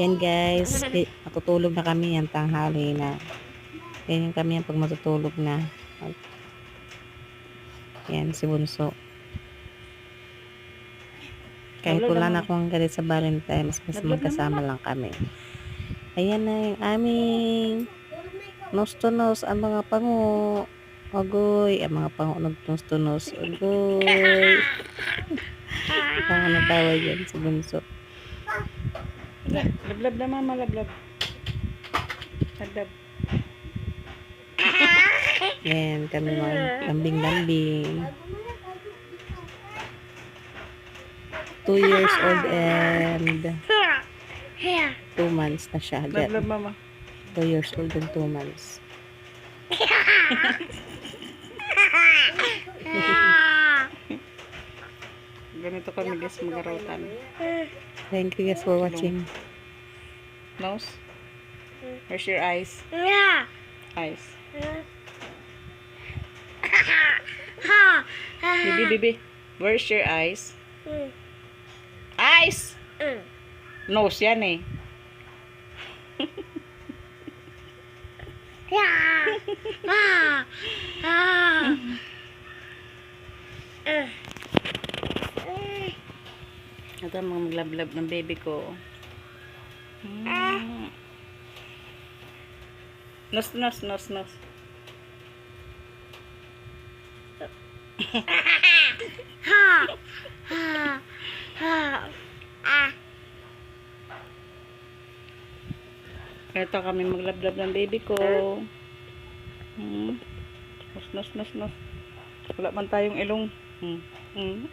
Yan guys, matutulog na kami yan tanghali na. Ganyan kami yan pag matutulog na. Yan, si Bunso. Kahit Wala na akong galit sa Valentine's, mas magkasama lang kami. Ayan na yung aming nose to nose, ang mga pango. Agoy, ang mga pango nose to nose. Agoy. Ang natawa yan si Bunso. Lablab na mama, lablab. Lablab. Yan, kami mga lambing-lambing. Two years old and two months na siya. Lablab mama. Two years old and two months. Ganito kami guys magarotan. Thank you guys for watching. Nose? Where's your eyes? Eyes. Bibi, bibi. Where's your eyes? Eyes! Nose yan eh. Ito mga maglablab ng baby ko. Mm. Nos, nos, nos, nos. Ito kami maglablab ng baby ko. Hmm. Nos, nos, nos, nos. Wala man tayong ilong. Hmm. Hmm.